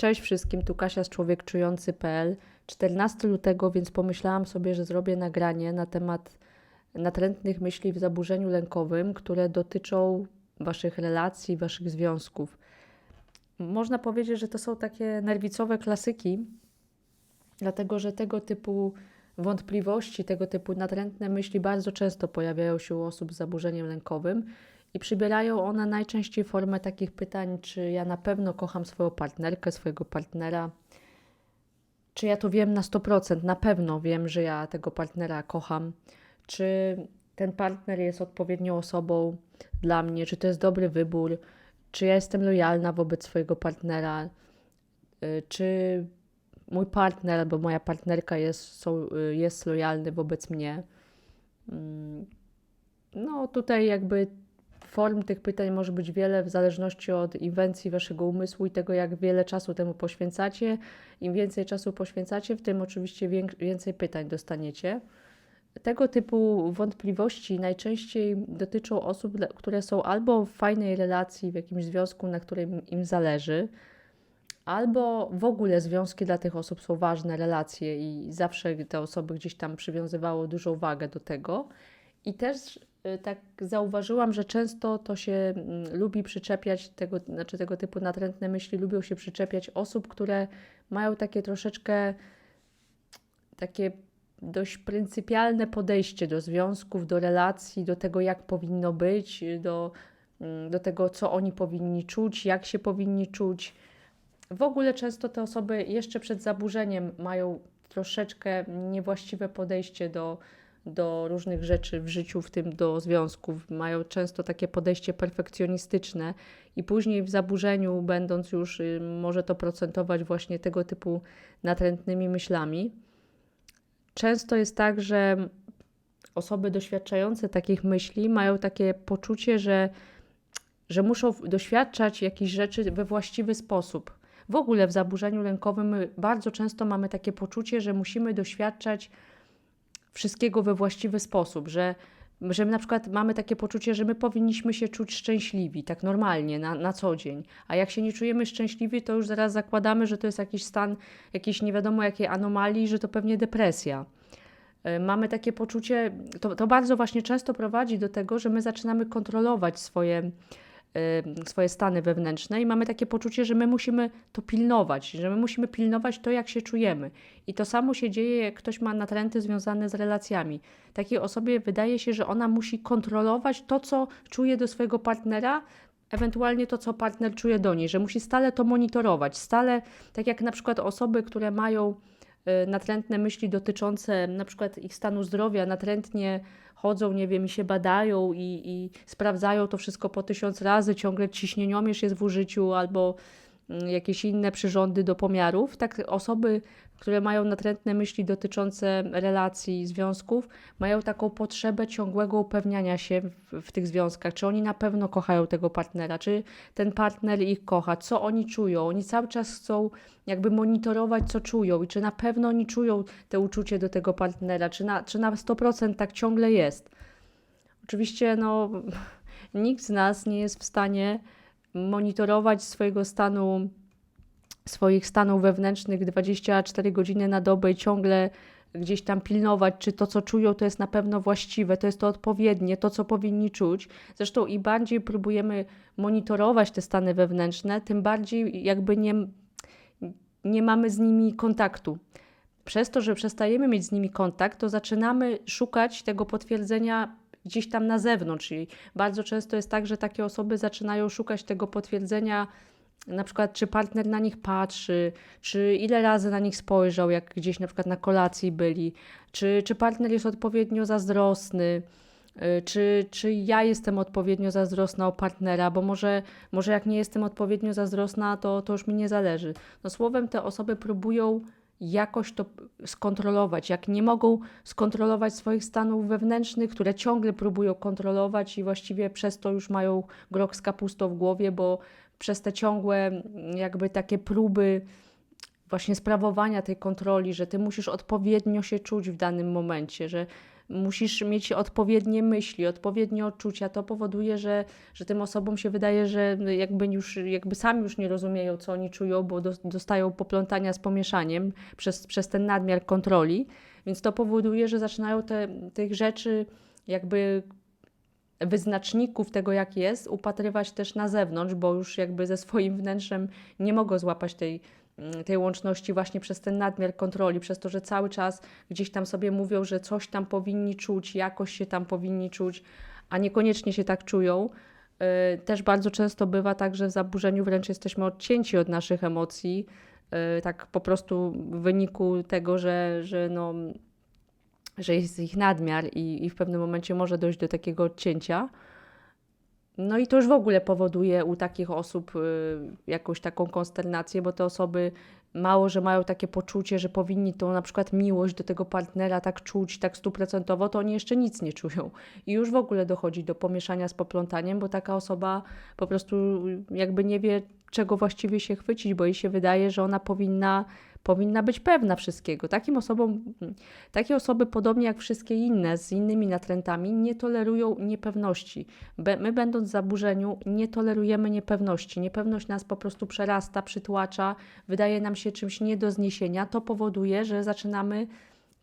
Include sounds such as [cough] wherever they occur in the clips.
Cześć wszystkim, tu Kasia z człowiekczujący.pl. 14 lutego, więc pomyślałam sobie, że zrobię nagranie na temat natrętnych myśli w zaburzeniu lękowym, które dotyczą Waszych relacji, Waszych związków. Można powiedzieć, że to są takie nerwicowe klasyki, dlatego że tego typu wątpliwości, tego typu natrętne myśli bardzo często pojawiają się u osób z zaburzeniem lękowym i przybierają one najczęściej formę takich pytań, czy ja na pewno kocham swoją partnerkę, swojego partnera, czy ja to wiem na 100%, na pewno wiem, że ja tego partnera kocham, czy ten partner jest odpowiednią osobą dla mnie, czy to jest dobry wybór, czy ja jestem lojalna wobec swojego partnera, y, czy mój partner albo moja partnerka jest, są, y, jest lojalny wobec mnie. Mm, no, tutaj jakby form tych pytań może być wiele w zależności od inwencji waszego umysłu i tego, jak wiele czasu temu poświęcacie. Im więcej czasu poświęcacie, w tym oczywiście więcej pytań dostaniecie. Tego typu wątpliwości najczęściej dotyczą osób, które są albo w fajnej relacji, w jakimś związku, na którym im zależy, albo w ogóle związki dla tych osób są ważne, relacje i zawsze te osoby gdzieś tam przywiązywało dużą wagę do tego. I też tak zauważyłam, że często to się mm, lubi przyczepiać, tego, znaczy tego typu natrętne myśli lubią się przyczepiać osób, które mają takie troszeczkę takie dość pryncypialne podejście do związków, do relacji, do tego, jak powinno być, do, mm, do tego, co oni powinni czuć, jak się powinni czuć. W ogóle często te osoby jeszcze przed zaburzeniem mają troszeczkę niewłaściwe podejście do, do różnych rzeczy w życiu, w tym do związków. Mają często takie podejście perfekcjonistyczne i później w zaburzeniu, będąc już, y, może to procentować właśnie tego typu natrętnymi myślami. Często jest tak, że osoby doświadczające takich myśli mają takie poczucie, że, że muszą doświadczać jakichś rzeczy we właściwy sposób. W ogóle w zaburzeniu lękowym bardzo często mamy takie poczucie, że musimy doświadczać wszystkiego we właściwy sposób, że, że na przykład mamy takie poczucie, że my powinniśmy się czuć szczęśliwi, tak normalnie, na, na co dzień. A jak się nie czujemy szczęśliwi, to już zaraz zakładamy, że to jest jakiś stan, jakiejś nie wiadomo jakiej anomalii, że to pewnie depresja. E, mamy takie poczucie, to, to bardzo właśnie często prowadzi do tego, że my zaczynamy kontrolować swoje swoje stany wewnętrzne i mamy takie poczucie, że my musimy to pilnować, że my musimy pilnować to, jak się czujemy. I to samo się dzieje, jak ktoś ma natręty związane z relacjami. Takiej osobie wydaje się, że ona musi kontrolować to, co czuje do swojego partnera, ewentualnie to, co partner czuje do niej, że musi stale to monitorować, stale, tak jak na przykład osoby, które mają natrętne myśli dotyczące na przykład ich stanu zdrowia, natrętnie chodzą, nie wiem, i się badają i, i sprawdzają to wszystko po tysiąc razy, ciągle ciśnieniomierz jest w użyciu albo jakieś inne przyrządy do pomiarów. Tak osoby, które mają natrętne myśli dotyczące relacji, związków, mają taką potrzebę ciągłego upewniania się w, w, tych związkach, czy oni na pewno kochają tego partnera, czy ten partner ich kocha, co oni czują. Oni cały czas chcą jakby monitorować, co czują i czy na pewno oni czują te uczucie do tego partnera, czy na, czy na 100% tak ciągle jest. Oczywiście, no, [laughs] nikt z nas nie jest w stanie monitorować swojego stanu swoich stanów wewnętrznych 24 godziny na dobę i ciągle gdzieś tam pilnować, czy to, co czują, to jest na pewno właściwe, to jest to odpowiednie, to, co powinni czuć. Zresztą im bardziej próbujemy monitorować te stany wewnętrzne, tym bardziej jakby nie, nie mamy z nimi kontaktu. Przez to, że przestajemy mieć z nimi kontakt, to zaczynamy szukać tego potwierdzenia gdzieś tam na zewnątrz. Czyli bardzo często jest tak, że takie osoby zaczynają szukać tego potwierdzenia na przykład czy partner na nich patrzy, czy ile razy na nich spojrzał, jak gdzieś na przykład na kolacji byli, czy, czy partner jest odpowiednio zazdrosny, y, czy, czy ja jestem odpowiednio zazdrosna o partnera, bo może, może jak nie jestem odpowiednio zazdrosna, to, to już mi nie zależy. No słowem, te osoby próbują jakoś to skontrolować. Jak nie mogą skontrolować swoich stanów wewnętrznych, które ciągle próbują kontrolować i właściwie przez to już mają grok z kapustą w głowie, bo przez te ciągłe jakby takie próby właśnie sprawowania tej kontroli, że ty musisz odpowiednio się czuć w danym momencie, że musisz mieć odpowiednie myśli, odpowiednie odczucia. To powoduje, że, że tym osobom się wydaje, że jakby już jakby sami już nie rozumieją, co oni czują, bo dos- dostają poplątania z pomieszaniem przez, przez ten nadmiar kontroli. Więc to powoduje, że zaczynają te, tych rzeczy jakby wyznaczników tego, jak jest, upatrywać też na zewnątrz, bo już jakby ze swoim wnętrzem nie mogą złapać tej, tej łączności właśnie przez ten nadmiar kontroli, przez to, że cały czas gdzieś tam sobie mówią, że coś tam powinni czuć, jakoś się tam powinni czuć, a niekoniecznie się tak czują. Yy, Też bardzo często bywa tak, że w zaburzeniu wręcz jesteśmy odcięci od naszych emocji, yy, tak po prostu w wyniku tego, że, że no, że jest ich nadmiar i, i w pewnym momencie może dojść do takiego odcięcia. No i to już w ogóle powoduje u takich osób y, jakąś taką konsternację, bo te osoby mało, że mają takie poczucie, że powinni tą na przykład miłość do tego partnera tak czuć, tak stuprocentowo, to oni jeszcze nic nie czują. I już w ogóle dochodzi do pomieszania z poplątaniem, bo taka osoba po prostu jakby nie wie, czego właściwie się chwycić, bo jej się wydaje, że ona powinna powinna być pewna wszystkiego. Takim osobom, takie osoby, podobnie jak wszystkie inne, z innymi natrętami, nie tolerują niepewności. Be, my, będąc w zaburzeniu, nie tolerujemy niepewności. Niepewność nas po prostu przerasta, przytłacza, wydaje nam się czymś nie do zniesienia. To powoduje, że zaczynamy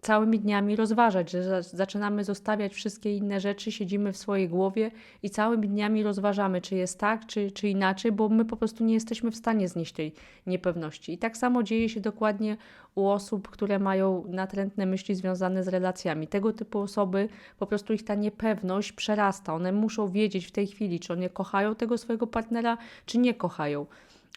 całymi dniami rozważać, że za- zaczynamy zostawiać wszystkie inne rzeczy, siedzimy w swojej głowie i całymi dniami rozważamy, czy jest tak, czy, czy inaczej, bo my po prostu nie jesteśmy w stanie znieść tej niepewności. I tak samo dzieje się dokładnie u osób, które mają natrętne myśli związane z relacjami. Tego typu osoby po prostu ich ta niepewność przerasta. One muszą wiedzieć w tej chwili, czy one kochają tego swojego partnera, czy nie kochają.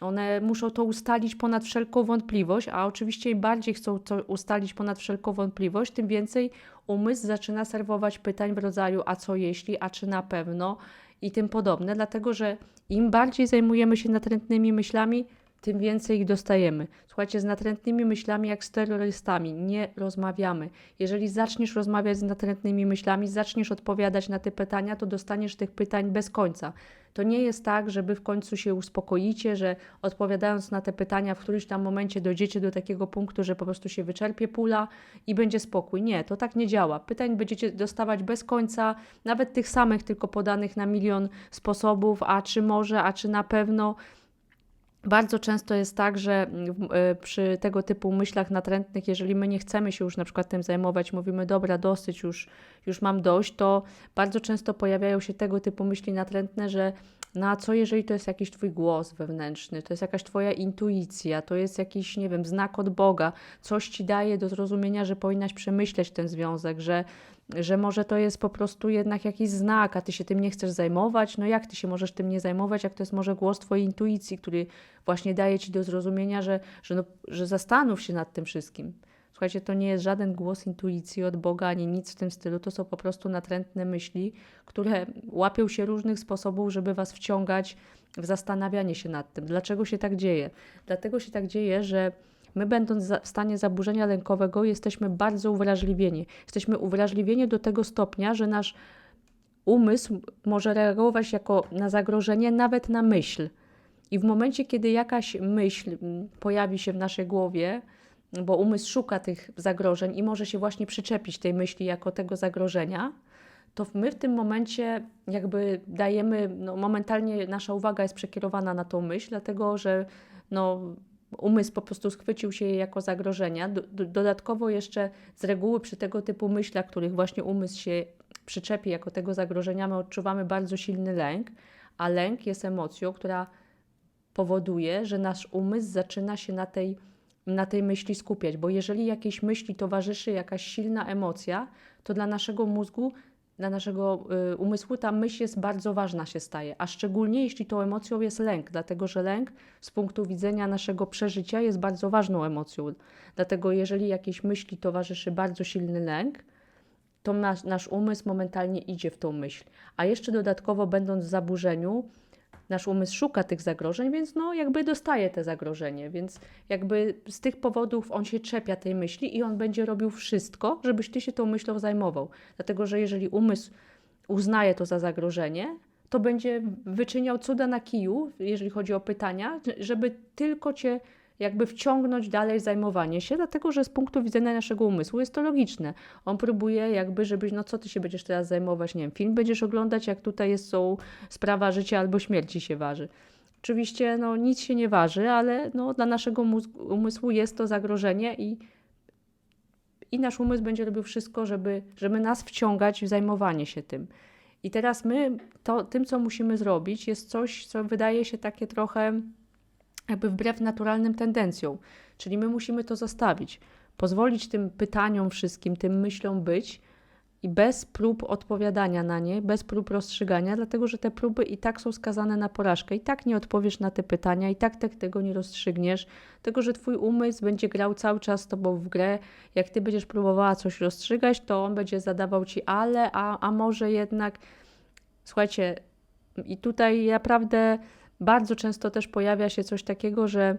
One muszą to ustalić ponad wszelką wątpliwość, a oczywiście im bardziej chcą to ustalić ponad wszelką wątpliwość, tym więcej umysł zaczyna serwować pytań w rodzaju a co jeśli, a czy na pewno i tym podobne, dlatego że im bardziej zajmujemy się natrętnymi myślami, tym więcej ich dostajemy. Słuchajcie, z natrętnymi myślami jak z terrorystami nie rozmawiamy. Jeżeli zaczniesz rozmawiać z natrętnymi myślami, zaczniesz odpowiadać na te pytania, to dostaniesz tych pytań bez końca. To nie jest tak, żeby w końcu się uspokoicie, że odpowiadając na te pytania, w którymś tam momencie dojdziecie do takiego punktu, że po prostu się wyczerpie pula i będzie spokój. Nie, to tak nie działa. Pytań będziecie dostawać bez końca, nawet tych samych, tylko podanych na milion sposobów, a czy może, a czy na pewno. Bardzo często jest tak, że w- e, przy tego typu myślach natrętnych, jeżeli my nie chcemy się już na przykład tym zajmować, mówimy, dobra, dosyć, już, już mam dość, to bardzo często pojawiają się tego typu myśli natrętne, że no a co jeżeli to jest jakiś Twój głos wewnętrzny, to jest jakaś Twoja intuicja, to jest jakiś, nie wiem, znak od Boga, coś Ci daje do zrozumienia, że powinnaś przemyśleć ten związek, że, że może to jest po prostu jednak jakiś znak, a Ty się tym nie chcesz zajmować, no jak Ty się możesz tym nie zajmować, jak to jest może głos Twojej intuicji, który właśnie daje Ci do zrozumienia, że, że, no, że zastanów się nad tym wszystkim. Słuchajcie, to nie jest żaden głos intuicji od Boga, ani nic w tym stylu. To są po prostu natrętne myśli, które łapią się różnych sposobów, żeby Was wciągać w zastanawianie się nad tym. Dlaczego się tak dzieje? Dlatego się tak dzieje, że my, będąc w stanie zaburzenia lękowego, jesteśmy bardzo uwrażliwieni. Jesteśmy uwrażliwieni do tego stopnia, że nasz umysł może reagować jako na zagrożenie, nawet na myśl. I w momencie, kiedy jakaś myśl pojawi się w naszej głowie, bo umysł szuka tych zagrożeń i może się właśnie przyczepić tej myśli jako tego zagrożenia, to my w tym momencie jakby dajemy, no momentalnie nasza uwaga jest przekierowana na tą myśl, dlatego że no, umysł po prostu schwycił się jej jako zagrożenia. Do, dodatkowo jeszcze z reguły przy tego typu myślach, których właśnie umysł się przyczepi jako tego zagrożenia, my odczuwamy bardzo silny lęk, a lęk jest emocją, która powoduje, że nasz umysł zaczyna się na tej, na tej myśli skupiać, bo jeżeli jakiejś myśli towarzyszy jakaś silna emocja, to dla naszego mózgu, dla naszego y, umysłu ta myśl jest bardzo ważna się staje, a szczególnie jeśli tą emocją jest lęk, dlatego że lęk z punktu widzenia naszego przeżycia jest bardzo ważną emocją. Dlatego jeżeli jakiejś myśli towarzyszy bardzo silny lęk, to nasz, nasz umysł momentalnie idzie w tą myśl. A jeszcze dodatkowo, będąc w zaburzeniu, nasz umysł szuka tych zagrożeń, więc no jakby dostaje te zagrożenie, więc jakby z tych powodów on się czepia tej myśli i on będzie robił wszystko, żebyś ty się tą myślą zajmował. Dlatego, że jeżeli umysł uznaje to za zagrożenie, to będzie wyczyniał cuda na kiju, jeżeli chodzi o pytania, żeby tylko cię jakby wciągnąć dalej zajmowanie się, dlatego że z punktu widzenia naszego umysłu jest to logiczne. On próbuje jakby, żebyś, no co ty się będziesz teraz zajmować, nie wiem, film będziesz oglądać, jak tutaj jest są sprawa życia albo śmierci się waży. Oczywiście no, nic się nie waży, ale no, dla naszego umysłu jest to zagrożenie i, i nasz umysł będzie robił wszystko, żeby, żeby nas wciągać w zajmowanie się tym. I teraz my, to, tym co musimy zrobić, jest coś, co wydaje się takie trochę jakby wbrew naturalnym tendencjom. Czyli my musimy to zostawić, pozwolić tym pytaniom wszystkim, tym myślom być i bez prób odpowiadania na nie, bez prób rozstrzygania, dlatego że te próby i tak są skazane na porażkę. I tak nie odpowiesz na te pytania, i tak tego nie rozstrzygniesz, tego że twój umysł będzie grał cały czas z tobą w grę. Jak ty będziesz próbowała coś rozstrzygać, to on będzie zadawał ci ale, a, a może jednak. Słuchajcie, i tutaj naprawdę bardzo często też pojawia się coś takiego, że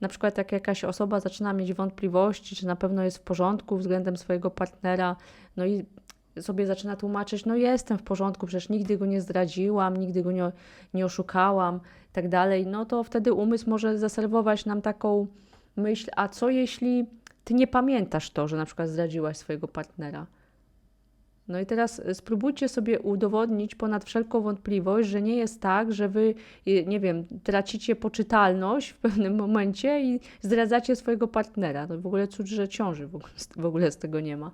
na przykład jak jakaś osoba zaczyna mieć wątpliwości, czy na pewno jest w porządku względem swojego partnera, no i sobie zaczyna tłumaczyć, no jestem w porządku, przecież nigdy go nie zdradziłam, nigdy go nie, nie oszukałam, tak dalej, no to wtedy umysł może zaserwować nam taką myśl, a co jeśli ty nie pamiętasz to, że na przykład zdradziłaś swojego partnera? No i teraz e, spróbujcie sobie udowodnić ponad wszelką wątpliwość, że nie jest tak, że wy, nie wiem, tracicie poczytalność w [laughs] pewnym momencie i zdradzacie swojego partnera. To w ogóle cud, że ciąży w ogóle, w ogóle z tego nie ma.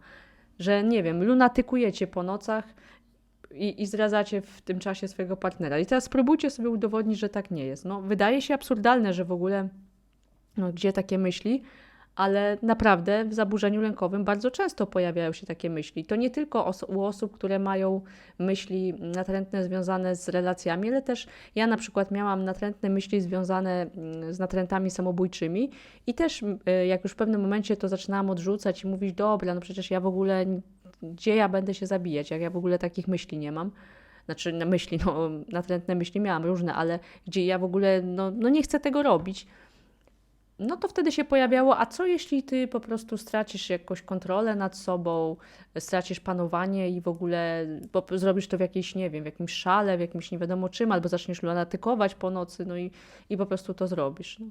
Że, nie wiem, lunatykujecie po nocach i, i zdradzacie w tym czasie swojego partnera. I teraz spróbujcie sobie udowodnić, że tak nie jest. No, wydaje się absurdalne, że w ogóle, no, gdzie takie myśli, ale naprawdę w zaburzeniu lękowym bardzo często pojawiają się takie myśli. To nie tylko u osób, które mają myśli natrętne związane z relacjami, ale też ja na przykład miałam natrętne myśli związane mm, z natrętami samobójczymi i też y, jak już w pewnym momencie to zaczynałam odrzucać i mówić, dobra, no przecież ja w ogóle, gdzie ja będę się zabijać, jak ja w ogóle takich myśli nie mam znaczy na myśli, no, natrętne myśli miałam różne, ale gdzie ja w ogóle no, no nie chcę tego robić, no to wtedy się pojawiało, a co jeśli ty po prostu stracisz jakąś kontrolę nad sobą, stracisz panowanie i w ogóle zrobisz to w jakiejś, nie wiem, w jakimś szale, w jakimś nie wiadomo czym, albo zaczniesz lunatykować po nocy, no i, i po prostu to zrobisz. No.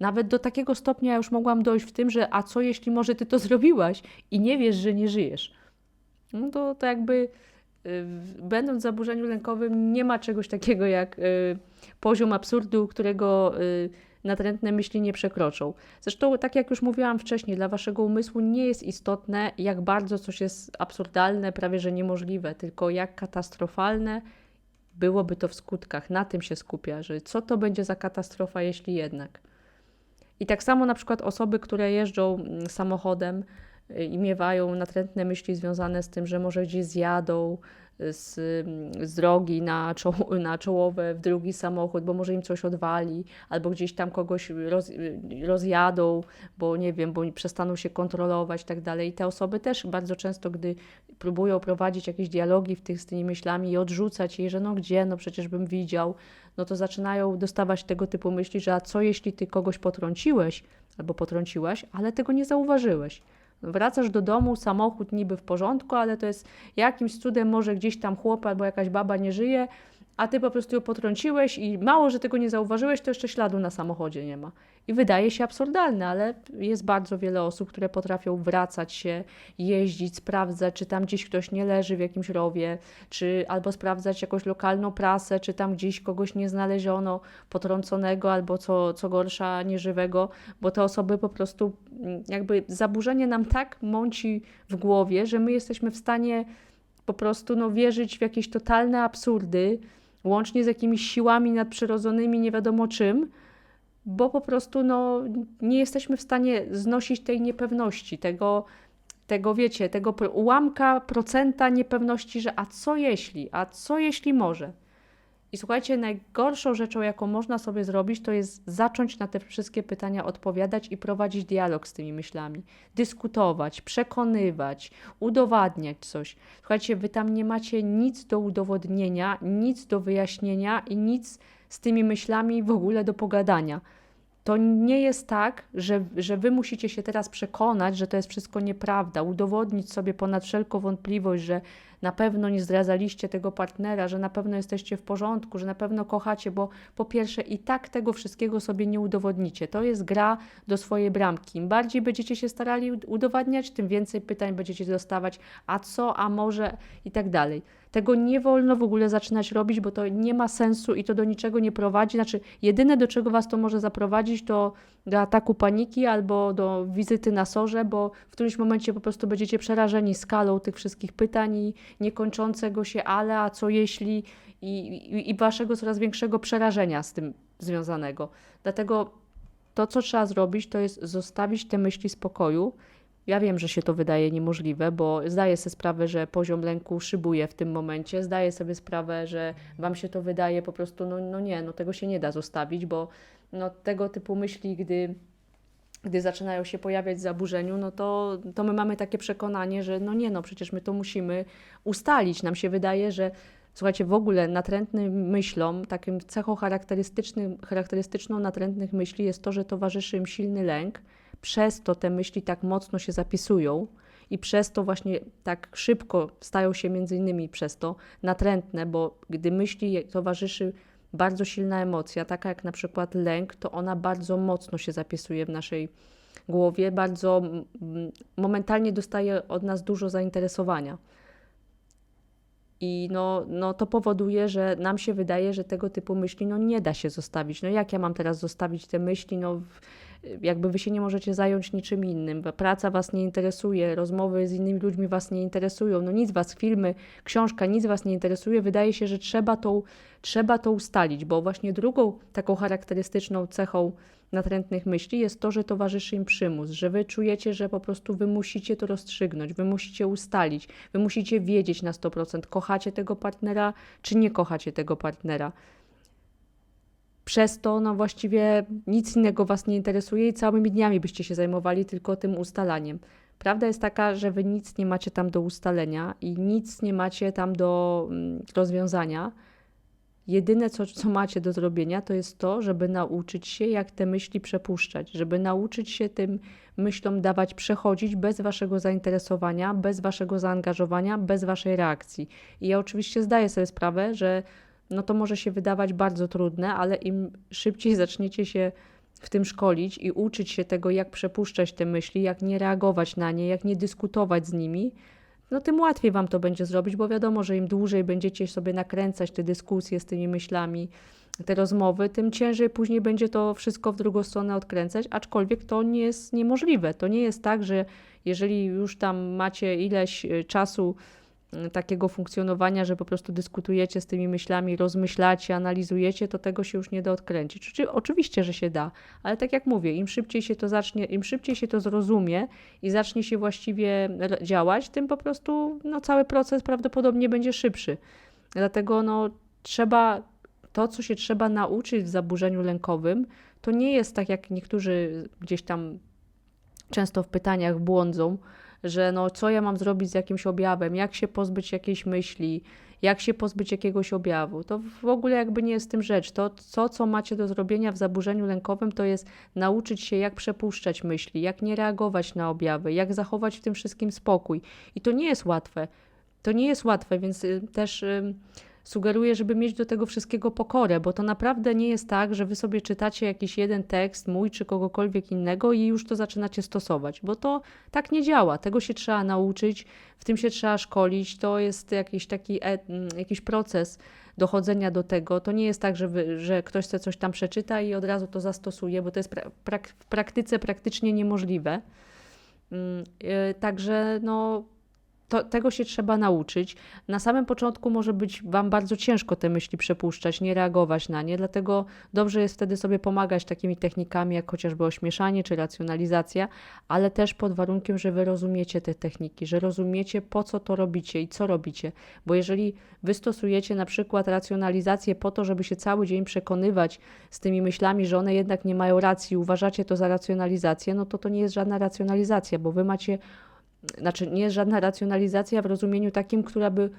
Nawet do takiego stopnia już mogłam dojść w tym, że a co jeśli może ty to [laughs] zrobiłaś i nie wiesz, że nie żyjesz. No to, to jakby y, będąc w zaburzeniu lękowym nie ma czegoś takiego jak y, poziom absurdu, którego y, natrętne myśli nie przekroczą. Zresztą, tak jak już mówiłam wcześniej, dla waszego umysłu nie jest istotne, jak bardzo coś jest absurdalne, prawie że niemożliwe, tylko jak katastrofalne byłoby to w skutkach. Na tym się skupia, że co to będzie za katastrofa, jeśli jednak. I tak samo na przykład osoby, które jeżdżą mm, samochodem y, i miewają natrętne myśli związane z tym, że może gdzieś zjadą, z, z drogi na, czoł, na czołowe w drugi samochód, bo może im coś odwali, albo gdzieś tam kogoś roz, rozjadą, bo nie wiem, bo przestaną się kontrolować i tak dalej. I te osoby też bardzo często, gdy próbują prowadzić jakieś dialogi w tych, z tymi myślami i odrzucać je, że no gdzie, no przecież bym widział, no to zaczynają dostawać tego typu myśli, że a co jeśli ty kogoś potrąciłeś albo potrąciłaś, ale tego nie zauważyłeś. Wracasz do domu, samochód niby w porządku, ale to jest jakimś cudem może gdzieś tam chłop albo jakaś baba nie żyje, a ty po prostu ją potrąciłeś i mało, że tego nie zauważyłeś, to jeszcze śladu na samochodzie nie ma. I wydaje się absurdalne, ale jest bardzo wiele osób, które potrafią wracać się, jeździć, sprawdzać, czy tam gdzieś ktoś nie leży w jakimś rowie, czy albo sprawdzać jakąś lokalną prasę, czy tam gdzieś kogoś nie znaleziono potrąconego, albo co, co gorsza, nieżywego, bo te osoby po prostu mm, jakby zaburzenie nam tak mąci w głowie, że my jesteśmy w stanie po prostu no, wierzyć w jakieś totalne absurdy, łącznie z jakimiś siłami nadprzyrodzonymi, nie wiadomo czym, bo po prostu no, nie jesteśmy w stanie znosić tej niepewności, tego, tego wiecie, tego ułamka procenta niepewności, że a co jeśli, a co jeśli może. I słuchajcie, najgorszą rzeczą, jaką można sobie zrobić, to jest zacząć na te wszystkie pytania odpowiadać i prowadzić dialog z tymi myślami. Dyskutować, przekonywać, udowadniać coś. Słuchajcie, wy tam nie macie nic do udowodnienia, nic do wyjaśnienia i nic z tymi myślami w ogóle do pogadania. to nie jest tak, że, że wy musicie się teraz przekonać, że to jest wszystko nieprawda, udowodnić sobie ponad wszelką wątpliwość, że na pewno nie zdradzaliście tego partnera, że na pewno jesteście w porządku, że na pewno kochacie, bo po pierwsze i tak tego wszystkiego sobie nie udowodnicie. To jest gra do swojej bramki. Im bardziej będziecie się starali udowadniać, tym więcej pytań będziecie dostawać, a co, a może i tak dalej. Tego nie wolno w ogóle zaczynać robić, bo to nie ma sensu i to do niczego nie prowadzi. Znaczy, jedyne do czego Was to może zaprowadzić, to do ataku paniki albo do wizyty na sorze, bo w którymś momencie po prostu będziecie przerażeni skalą tych wszystkich pytań i niekończącego się ale, a co jeśli i, i, i Waszego coraz większego przerażenia z tym związanego. Dlatego to, co trzeba zrobić, to jest zostawić te myśli spokoju ja wiem, że się to wydaje niemożliwe, bo zdaję sobie sprawę, że poziom lęku szybuje w tym momencie. Zdaję sobie sprawę, że Wam się to wydaje po prostu, no, no nie, no tego się nie da zostawić, bo no, tego typu myśli, gdy, gdy zaczynają się pojawiać zaburzeniu, no to, to my mamy takie przekonanie, że no nie, no przecież my to musimy ustalić. Nam się wydaje, że Słuchajcie, w ogóle natrętnym myślom, takim cechą charakterystycznym, charakterystyczną natrętnych myśli jest to, że towarzyszy im silny lęk, przez to te myśli tak mocno się zapisują i przez to właśnie tak szybko stają się między innymi przez to natrętne, bo gdy myśli towarzyszy bardzo silna emocja, taka jak na przykład lęk, to ona bardzo mocno się zapisuje w naszej głowie, bardzo momentalnie dostaje od nas dużo zainteresowania. I no, no to powoduje, że nam się wydaje, że tego typu myśli no nie da się zostawić. No jak ja mam teraz zostawić te myśli? No jakby wy się nie możecie zająć niczym innym. Praca was nie interesuje, rozmowy z innymi ludźmi was nie interesują. No nic was, filmy, książka, nic was nie interesuje. Wydaje się, że trzeba to, trzeba to ustalić, bo właśnie drugą taką charakterystyczną cechą natrętnych myśli jest to, że towarzyszy im przymus, że wy czujecie, że po prostu wy musicie to rozstrzygnąć, wy musicie ustalić, wy musicie wiedzieć na 100%, kochacie tego partnera, czy nie kochacie tego partnera. Przez to no właściwie nic innego Was nie interesuje i całymi dniami byście się zajmowali tylko tym ustalaniem. Prawda jest taka, że Wy nic nie macie tam do ustalenia i nic nie macie tam do mm, rozwiązania Jedyne, co, co macie do zrobienia, to jest to, żeby nauczyć się, jak te myśli przepuszczać, żeby nauczyć się tym myślom dawać przechodzić bez waszego zainteresowania, bez waszego zaangażowania, bez waszej reakcji. I ja oczywiście zdaję sobie sprawę, że no to może się wydawać bardzo trudne, ale im szybciej zaczniecie się w tym szkolić i uczyć się tego, jak przepuszczać te myśli, jak nie reagować na nie, jak nie dyskutować z nimi, no tym łatwiej Wam to będzie zrobić, bo wiadomo, że im dłużej będziecie sobie nakręcać te dyskusje z tymi myślami, te rozmowy, tym ciężej później będzie to wszystko w drugą stronę odkręcać, aczkolwiek to nie jest niemożliwe. To nie jest tak, że jeżeli już tam macie ileś y, czasu, takiego funkcjonowania, że po prostu dyskutujecie z tymi myślami, rozmyślacie, analizujecie, to tego się już nie da odkręcić. Oczywiście, że się da, ale tak jak mówię, im szybciej się to zacznie, im szybciej się to zrozumie i zacznie się właściwie działać, tym po prostu no, cały proces prawdopodobnie będzie szybszy. Dlatego no, trzeba to, co się trzeba nauczyć w zaburzeniu lękowym, to nie jest tak, jak niektórzy gdzieś tam często w pytaniach błądzą, że no co ja mam zrobić z jakimś objawem, jak się pozbyć jakiejś myśli, jak się pozbyć jakiegoś objawu. To w ogóle jakby nie jest tym rzecz. To, co, co macie do zrobienia w zaburzeniu lękowym, to jest nauczyć się, jak przepuszczać myśli, jak nie reagować na objawy, jak zachować w tym wszystkim spokój. I to nie jest łatwe. To nie jest łatwe, więc y, też sugeruję, żeby mieć do tego wszystkiego pokorę, bo to naprawdę nie jest tak, że wy sobie czytacie jakiś jeden tekst, mój czy kogokolwiek innego i już to zaczynacie stosować, bo to tak nie działa. Tego się trzeba nauczyć, w tym się trzeba szkolić. To jest jakiś taki e, mm, jakiś proces dochodzenia do tego. To nie jest tak, że, wy, że ktoś chce coś tam przeczyta i od razu to zastosuje, bo to jest pra, prak, w praktyce praktycznie niemożliwe. Yy, także no to, tego się trzeba nauczyć. Na samym początku może być Wam bardzo ciężko te myśli przepuszczać, nie reagować na nie, dlatego dobrze jest wtedy sobie pomagać takimi technikami, jak chociażby ośmieszanie czy racjonalizacja, ale też pod warunkiem, że Wy rozumiecie te techniki, że rozumiecie po co to robicie i co robicie. Bo jeżeli Wy stosujecie na przykład racjonalizację po to, żeby się cały dzień przekonywać z tymi myślami, że one jednak nie mają racji, uważacie to za racjonalizację, no to to nie jest żadna racjonalizacja, bo Wy macie znaczy nie żadna racjonalizacja w rozumieniu takim, która by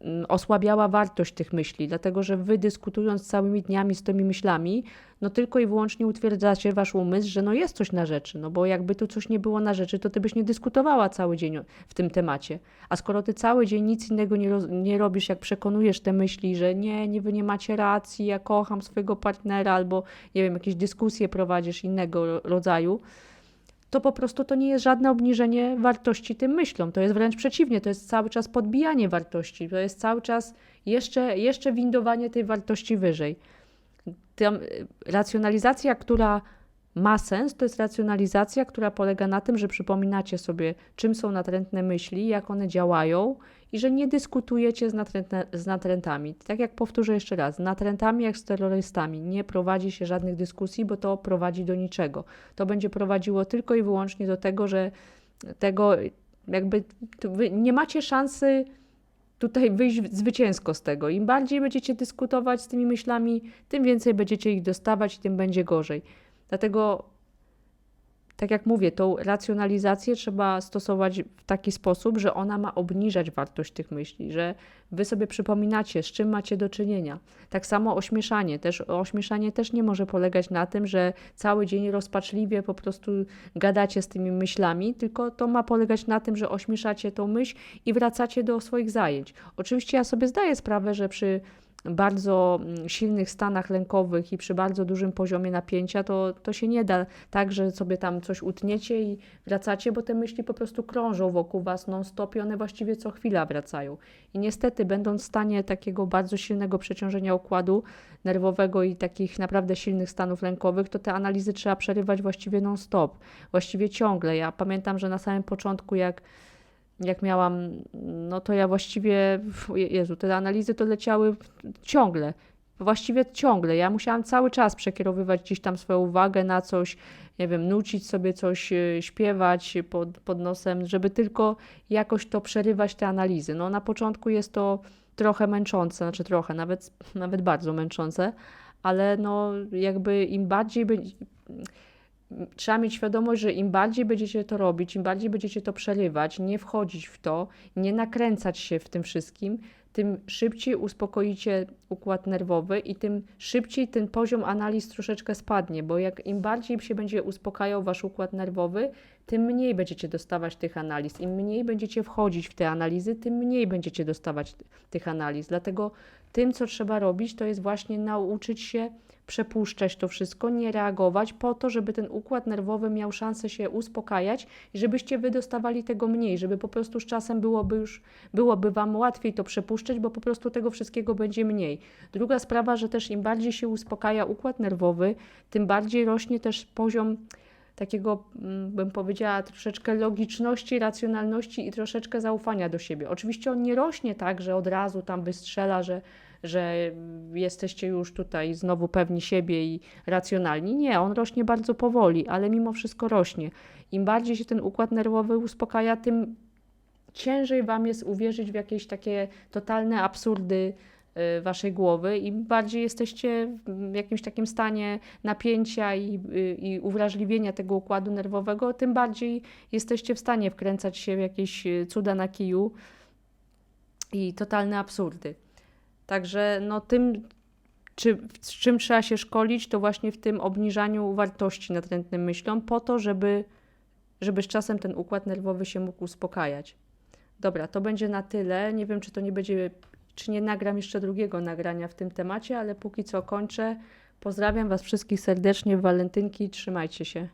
mm, osłabiała wartość tych myśli, dlatego że wy dyskutując całymi dniami z tymi myślami, no tylko i wyłącznie utwierdzacie wasz umysł, że no jest coś na rzeczy, no bo jakby tu coś nie było na rzeczy, to ty byś nie dyskutowała cały dzień w tym temacie. A skoro ty cały dzień nic innego nie, nie robisz, jak przekonujesz te myśli, że nie, nie, wy nie macie racji, ja kocham swojego partnera, albo nie wiem, jakieś dyskusje prowadzisz innego ro- rodzaju, to po prostu to nie jest żadne obniżenie wartości tym myślom. To jest wręcz przeciwnie, to jest cały czas podbijanie wartości, to jest cały czas jeszcze, jeszcze windowanie tej wartości wyżej. Tam, y, racjonalizacja, która ma sens, to jest racjonalizacja, która polega na tym, że przypominacie sobie, czym są natrętne myśli, jak one działają i że nie dyskutujecie z, natrętne, z natrętami. Tak jak powtórzę jeszcze raz, z natrętami jak z terrorystami nie prowadzi się żadnych dyskusji, bo to prowadzi do niczego. To będzie prowadziło tylko i wyłącznie do tego, że tego jakby nie macie szansy tutaj wyjść zwycięsko z tego. Im bardziej będziecie dyskutować z tymi myślami, tym więcej będziecie ich dostawać, tym będzie gorzej. Dlatego, tak jak mówię, tą racjonalizację trzeba stosować w taki sposób, że ona ma obniżać wartość tych myśli, że wy sobie przypominacie, z czym macie do czynienia. Tak samo ośmieszanie. Też, ośmieszanie też nie może polegać na tym, że cały dzień rozpaczliwie po prostu gadacie z tymi myślami, tylko to ma polegać na tym, że ośmieszacie tą myśl i wracacie do swoich zajęć. Oczywiście ja sobie zdaję sprawę, że przy bardzo mm, silnych stanach lękowych i przy bardzo dużym poziomie napięcia, to, to się nie da tak, że sobie tam coś utniecie i wracacie, bo te myśli po prostu krążą wokół was non-stop i one właściwie co chwila wracają. I niestety, będąc w stanie takiego bardzo silnego przeciążenia układu nerwowego i takich naprawdę silnych stanów lękowych, to te analizy trzeba przerywać właściwie non-stop, właściwie ciągle. Ja pamiętam, że na samym początku, jak jak miałam, no to ja właściwie, Jezu, te analizy to leciały ciągle, właściwie ciągle. Ja musiałam cały czas przekierowywać gdzieś tam swoją uwagę na coś, nie wiem, nucić sobie coś, e, śpiewać pod, pod nosem, żeby tylko jakoś to przerywać te analizy. No na początku jest to trochę męczące, znaczy trochę, nawet, nawet bardzo męczące, ale no jakby im bardziej będzie trzeba mieć świadomość, że im bardziej będziecie to robić, im bardziej będziecie to przerywać, nie wchodzić w to, nie nakręcać się w tym wszystkim, tym szybciej uspokoicie układ nerwowy i tym szybciej ten poziom analiz troszeczkę spadnie, bo jak im bardziej się będzie uspokajał wasz układ nerwowy, tym mniej będziecie dostawać tych analiz. Im mniej będziecie wchodzić w te analizy, tym mniej będziecie dostawać tych analiz. Dlatego tym, co trzeba robić, to jest właśnie nauczyć się przepuszczać to wszystko, nie reagować po to, żeby ten układ nerwowy miał szansę się uspokajać i żebyście wy dostawali tego mniej, żeby po prostu z czasem byłoby już, byłoby wam łatwiej to przepuszczać, bo po prostu tego wszystkiego będzie mniej. Druga sprawa, że też im bardziej się uspokaja układ nerwowy, tym bardziej rośnie też poziom takiego, mm, bym powiedziała, troszeczkę logiczności, racjonalności i troszeczkę zaufania do siebie. Oczywiście on nie rośnie tak, że od razu tam wystrzela, że, że jesteście już tutaj znowu pewni siebie i racjonalni. Nie, on rośnie bardzo powoli, ale mimo wszystko rośnie. Im bardziej się ten układ nerwowy uspokaja, tym ciężej Wam jest uwierzyć w jakieś takie totalne absurdy Waszej głowy. Im bardziej jesteście w jakimś takim stanie napięcia i, y, i uwrażliwienia tego układu nerwowego, tym bardziej jesteście w stanie wkręcać się w jakieś y, cuda na kiju i totalne absurdy. Także no tym, czy, z czym trzeba się szkolić, to właśnie w tym obniżaniu wartości natrętnym myślom, po to, żeby, żeby z czasem ten układ nerwowy się mógł uspokajać. Dobra, to będzie na tyle. Nie wiem, czy to nie będzie, czy nie nagram jeszcze drugiego nagrania w tym temacie, ale póki co kończę. Pozdrawiam Was wszystkich serdecznie w walentynki. Trzymajcie się.